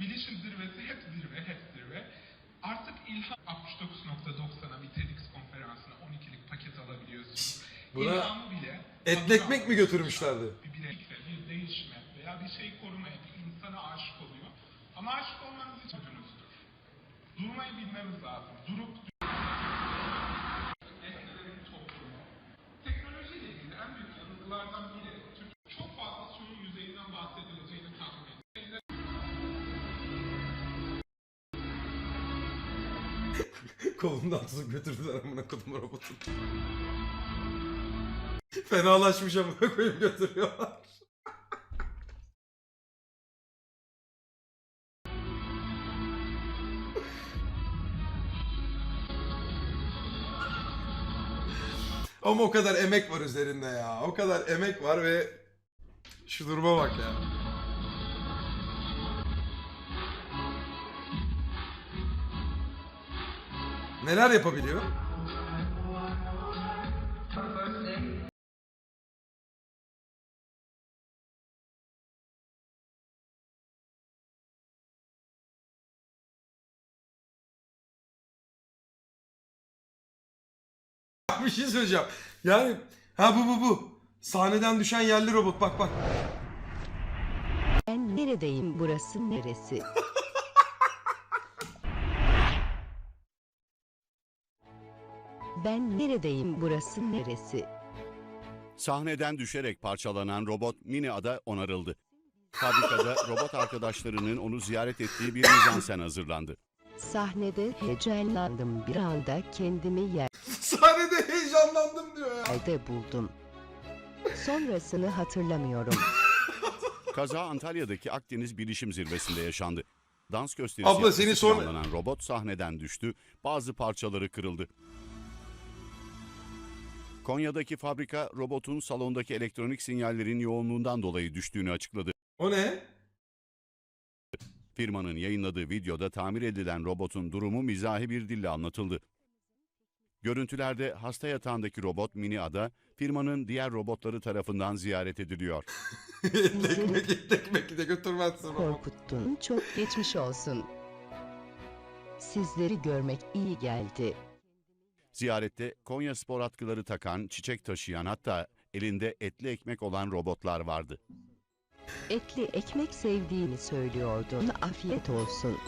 bilişim zirvesi hep zirve, hep zirve. Artık İlham 69.90'a bir TEDx konferansına 12'lik paket alabiliyorsunuz. Buna İlhamı bile etli ekmek mi götürmüşlerdi? Bir bilekle, bir değişme veya bir şey korumaya, bir insana aşık oluyor. Ama aşık olmanız için ödünüzdür. Durmayı bilmemiz lazım. Durup. Teknolojiyle ilgili en büyük yanılgılardan biri, Kolundan tutup götürdüler amına kodum robotun. Fenalaşmış amına koyup götürüyorlar. Ama o kadar emek var üzerinde ya. O kadar emek var ve şu duruma bak ya. Neler yapabiliyor? bir şey söyleyeceğim. Yani ha bu bu bu. Sahneden düşen yerli robot bak bak. Ben neredeyim burası neresi? Ben neredeyim burası neresi? Sahneden düşerek parçalanan robot Mini Ada onarıldı. Fabrikada robot arkadaşlarının onu ziyaret ettiği bir mizansen hazırlandı. Sahnede heyecanlandım bir anda kendimi Sahnede heyecanlandım diyor ya. yerde buldum. Sonrasını hatırlamıyorum. Kaza Antalya'daki Akdeniz Bilişim Zirvesi'nde yaşandı. Dans gösterisi Abla, seni yapması sonra- planlanan robot sahneden düştü, bazı parçaları kırıldı. Konya'daki fabrika robotun salondaki elektronik sinyallerin yoğunluğundan dolayı düştüğünü açıkladı. O ne? Firmanın yayınladığı videoda tamir edilen robotun durumu mizahi bir dille anlatıldı. Görüntülerde hasta yatağındaki robot Mini Ada, firmanın diğer robotları tarafından ziyaret ediliyor. ekmek ekmek de götürmezsin. Korkuttun çok geçmiş olsun. Sizleri görmek iyi geldi. Ziyarette Konya spor atkıları takan, çiçek taşıyan hatta elinde etli ekmek olan robotlar vardı. Etli ekmek sevdiğini söylüyordun. Afiyet olsun.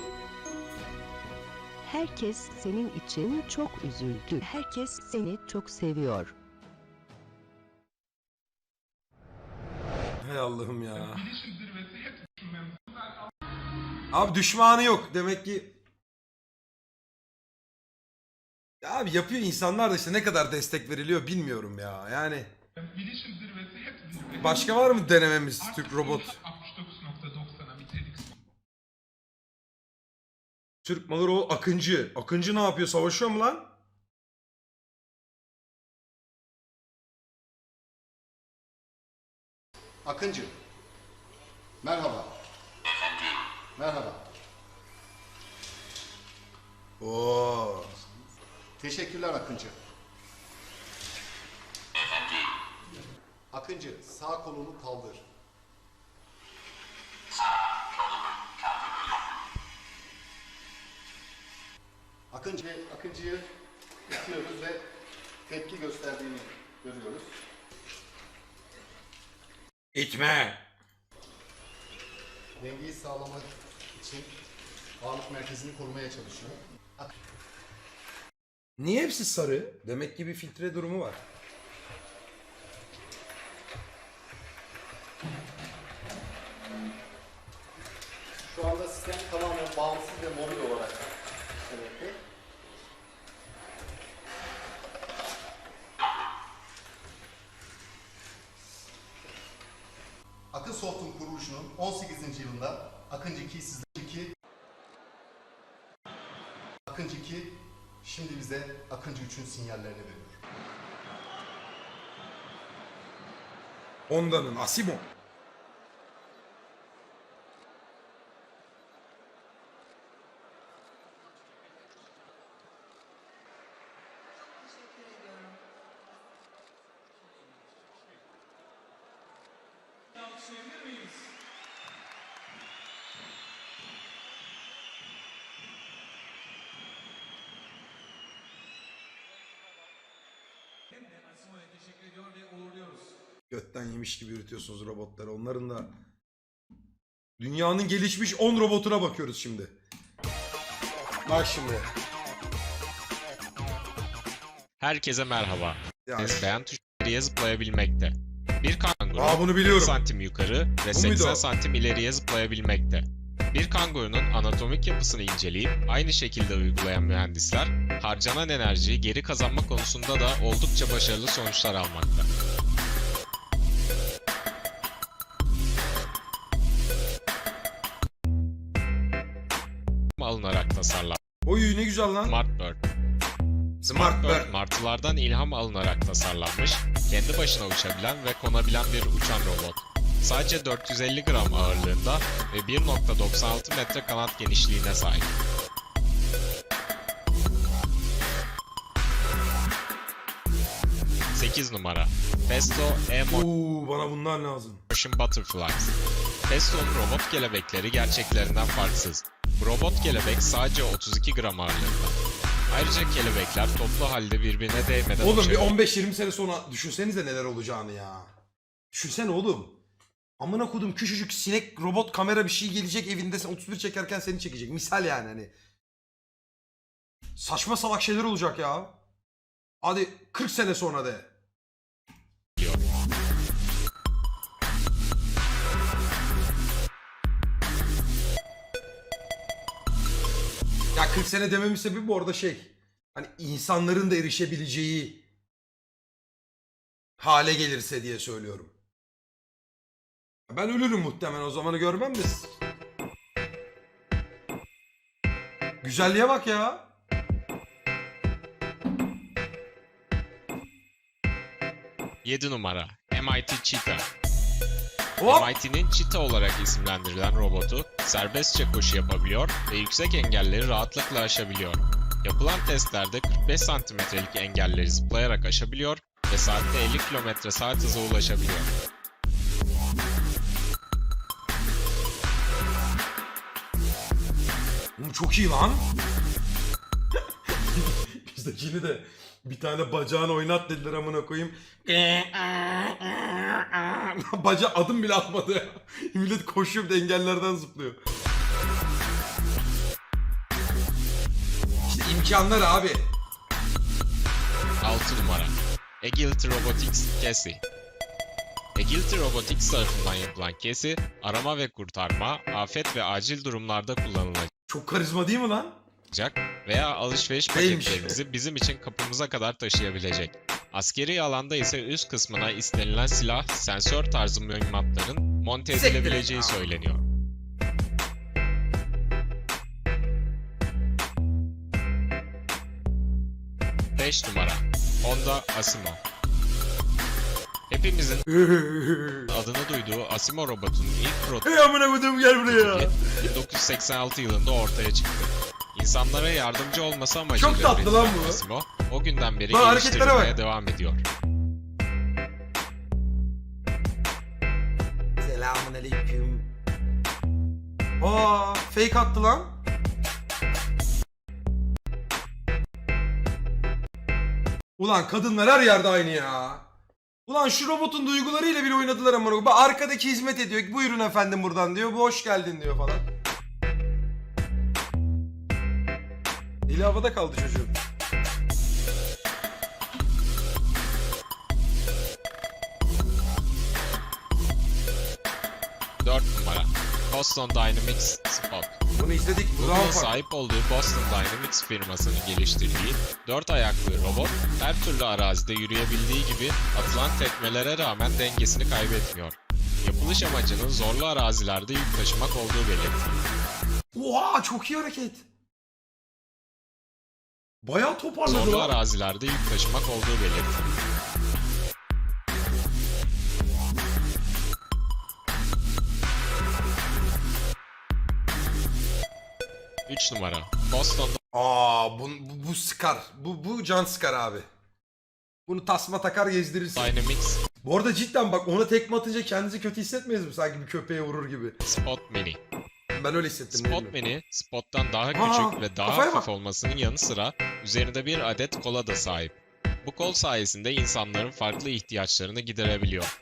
Herkes senin için çok üzüldü. Herkes seni çok seviyor. Hay Allah'ım ya. Abi düşmanı yok. Demek ki Ya abi yapıyor insanlar da işte ne kadar destek veriliyor bilmiyorum ya. Yani Bilişim zirvesi hep zirve. başka var mı denememiz Artık Türk robot? İlham 69.90'a bir TEDx Türk malı o Akıncı. Akıncı ne yapıyor? Savaşıyor mu lan? Akıncı. Merhaba. Merhaba. Oo. Teşekkürler Akıncı. Akıncı sağ kolunu kaldır. Akıncı, Akıncı'yı itiyoruz ve tepki gösterdiğini görüyoruz. İtme. Dengeyi sağlamak için ağırlık merkezini korumaya çalışıyor. Niye hepsi sarı? Demek ki bir filtre durumu var. Şu anda sistem tamamen bağımsız ve mobil olarak çalışmakta. Akın Soft'un kuruluşunun 18. yılında Akıncı 2 sizdeki Akıncı 2 şimdi bize Akıncı 3'ün sinyallerini veriyor. Honda'nın Asimo. Götten yemiş gibi üretiyorsunuz robotları. Onların da dünyanın gelişmiş 10 robotuna bakıyoruz şimdi. Bak şimdi. Herkese merhaba. Ya, Deniz beğen tuşları zıplayabilmekte. Bir kanguru Aa bunu 40 biliyorum. santim yukarı ve Bu muydu 80 o? santim ileriye zıplayabilmekte. Bir kangurunun anatomik yapısını inceleyip aynı şekilde uygulayan mühendisler harcanan enerjiyi geri kazanma konusunda da oldukça başarılı sonuçlar almakta. alınarak tasarlanmış Oy ne güzel lan. Smartbird. Smart Bird, Bird. martılardan ilham alınarak tasarlanmış, kendi başına uçabilen ve konabilen bir uçan robot. Sadece 450 gram ağırlığında ve 1.96 metre kanat genişliğine sahip. Sekiz numara Festo E-Motion Oo bana bunlar lazım. Butterflies. Festo'nun robot kelebekleri gerçeklerinden farksız. Robot kelebek sadece 32 gram ağırlığında. Ayrıca kelebekler toplu halde birbirine değmeden Oğlum bir uçabilir. 15-20 sene sonra düşünsenize neler olacağını ya. Düşünsene oğlum. Amına kodum küçücük sinek robot kamera bir şey gelecek evinde sen 31 çekerken seni çekecek. Misal yani hani. Saçma salak şeyler olacak ya. Hadi 40 sene sonra de. Ya 40 sene dememin sebebi bu arada şey. Hani insanların da erişebileceği hale gelirse diye söylüyorum. Ben ölürüm muhtemelen o zamanı görmem de. Güzelliğe bak ya. Yedi numara MIT Cheetah. Hop. MIT'nin Cheetah olarak isimlendirilen robotu serbestçe koşu yapabiliyor ve yüksek engelleri rahatlıkla aşabiliyor. Yapılan testlerde 45 santimetrelik engelleri zıplayarak aşabiliyor ve saatte 50 km saat hıza ulaşabiliyor. Bu çok iyi lan. Bizdekini de bir tane bacağını oynat dediler amına koyayım. Baca adım bile atmadı ya. Millet koşuyor bir de engellerden zıplıyor. İşte imkanlar abi. 6 numara Agility Robotics Casey Agility Robotics tarafından yapılan Casey, arama ve kurtarma, afet ve acil durumlarda kullanılacak Çok karizma değil mi lan? veya alışveriş Değilmiş. paketlerimizi bizim için kapımıza kadar taşıyabilecek. Askeri alanda ise üst kısmına istenilen silah, sensör tarzı mühimmatların monte edilebileceği ya. söyleniyor. Beş numara Honda Asimo Hepimizin adını duyduğu Asimo robotunun ilk prototipi Hey amına koydum gel buraya. 1986 yılında ortaya çıktı. İnsanlara yardımcı olması amacıyla Çok tatlı lan üretilen bu. Asimo, o günden beri Bak, hareketlere geliştirilmeye bak. devam ediyor. Selamun aleyküm. Aa, fake attı lan. Ulan kadınlar her yerde aynı ya. Ulan şu robotun duygularıyla bile oynadılar ama. Bak arkadaki hizmet ediyor. Buyurun efendim buradan diyor. Bu hoş geldin diyor falan. Eli havada kaldı çocuğun. Dört numara Boston Dynamics Spot. Bunu izledik. Google'ın sahip olduğu Boston Dynamics firmasının geliştirdiği dört ayaklı robot her türlü arazide yürüyebildiği gibi atılan tekmelere rağmen dengesini kaybetmiyor. Yapılış amacının zorlu arazilerde yük taşımak olduğu belirtiliyor. Oha çok iyi hareket. Bayağı toparladı Zorlu arazilerde yük taşımak olduğu belirtiliyor. Üç numara Boston Aa bu, bu, bu sıkar. Bu, bu can sıkar abi. Bunu tasma takar gezdirirsin. Dynamics Bu arada cidden bak ona tekme atınca kendinizi kötü hissetmeyiz mi? Sanki bir köpeğe vurur gibi. Spot Mini Ben öyle hissettim. ne Spot bileyim. Mini, Spot'tan daha Aa, küçük ve daha kafaya hafif bak. olmasının yanı sıra üzerinde bir adet kola da sahip. Bu kol sayesinde insanların farklı ihtiyaçlarını giderebiliyor.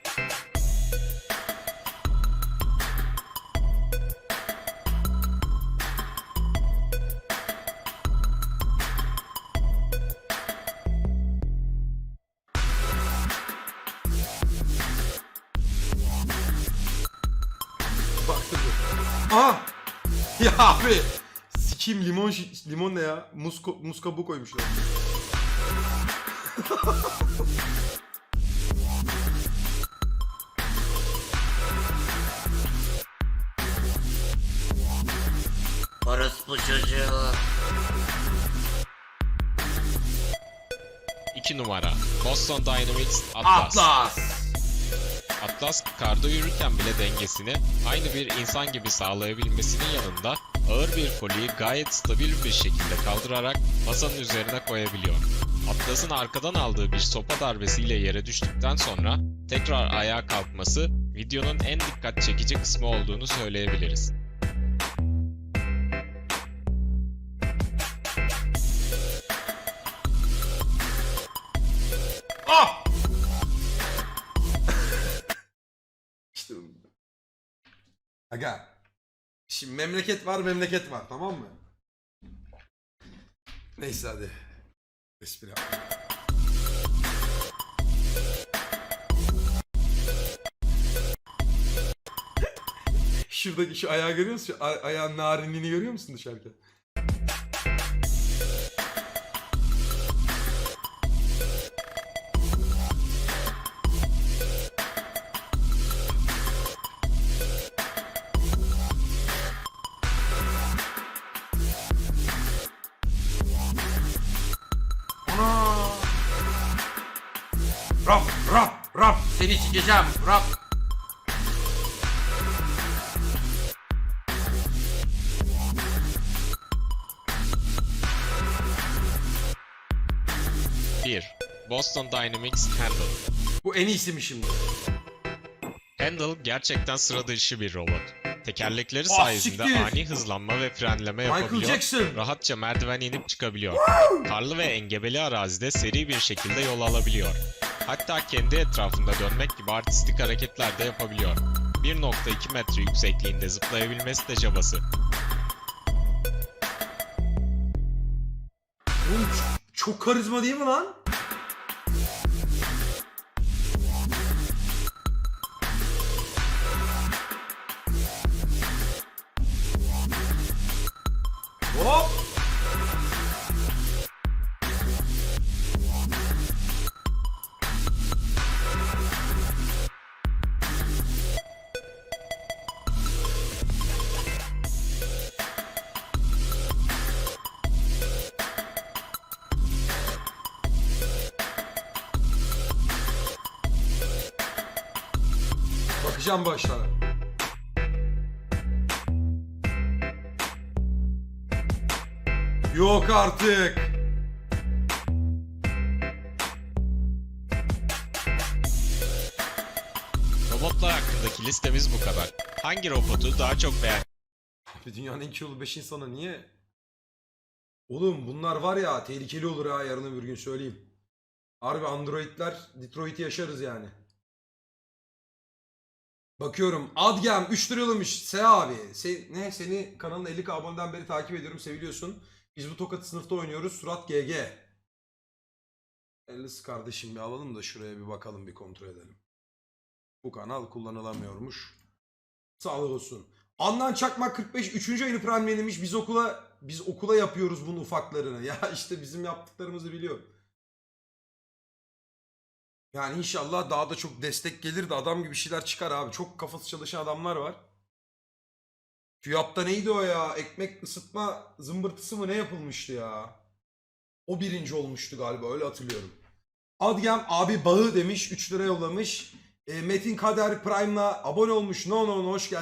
Limon şi- limon ne ya? Muz, ko- muz kabuğu koymuşlar. Orospu çocuğu. 2 numara Boston Dynamics Atlas. Atlas. Atlas karda yürürken bile dengesini aynı bir insan gibi sağlayabilmesinin yanında ağır bir koliyi gayet stabil bir şekilde kaldırarak masanın üzerine koyabiliyor. Atlas'ın arkadan aldığı bir sopa darbesiyle yere düştükten sonra tekrar ayağa kalkması videonun en dikkat çekici kısmı olduğunu söyleyebiliriz. Aga. Şimdi memleket var memleket var tamam mı? Neyse hadi. Espri. Şuradaki şu ayağı görüyor musun? Şu ay- ayağın narinliğini görüyor musun dışarıda? Rap rap rap Seni sikeceğim. Rap. Bir, Boston Dynamics Handle. Bu en iyisi mi şimdi? Handle gerçekten sıra dışı bir robot. Tekerlekleri Ah, sayesinde siktir. ani hızlanma ve frenleme Michael yapabiliyor. Jackson. Rahatça merdiven inip çıkabiliyor. Karlı ve engebeli arazide seri bir şekilde yol alabiliyor. Hatta kendi etrafında dönmek gibi artistik hareketler de yapabiliyor. 1.2 metre yüksekliğinde zıplayabilmesi de cabası. Oğlum çok, çok karizma değil mi lan? Hop! Bakacağım başlara. Yok artık. Robotlar hakkındaki listemiz bu kadar. Hangi robotu daha çok beğen Abi dünyanın en kilolu 5 insanı niye? Oğlum bunlar var ya tehlikeli olur ha yarın öbür gün söyleyeyim. Harbi androidler Detroit'i yaşarız yani. Bakıyorum Adgem 3 lira yollamış. Se abi. Se, ne seni kanalın 50k aboneden beri takip ediyorum seviliyorsun. Biz bu tokatı sınıfta oynuyoruz. Surat GG. Ellis kardeşim bir alalım da şuraya bir bakalım bir kontrol edelim. Bu kanal kullanılamıyormuş. Sağlık olsun. Andan Çakmak 45 3. ayını premierlemiş. Biz okula biz okula yapıyoruz bunun ufaklarını. Ya işte bizim yaptıklarımızı biliyor. Yani inşallah daha da çok destek gelir de adam gibi şeyler çıkar abi. Çok kafası çalışan adamlar var. TÜYAP'ta neydi o ya? Ekmek ısıtma zımbırtısı mı ne yapılmıştı ya? O birinci olmuştu galiba öyle hatırlıyorum. Adgem abi bağı demiş 3 lira yollamış. E, Metin Kader Prime'la abone olmuş. No no no hoş geldin.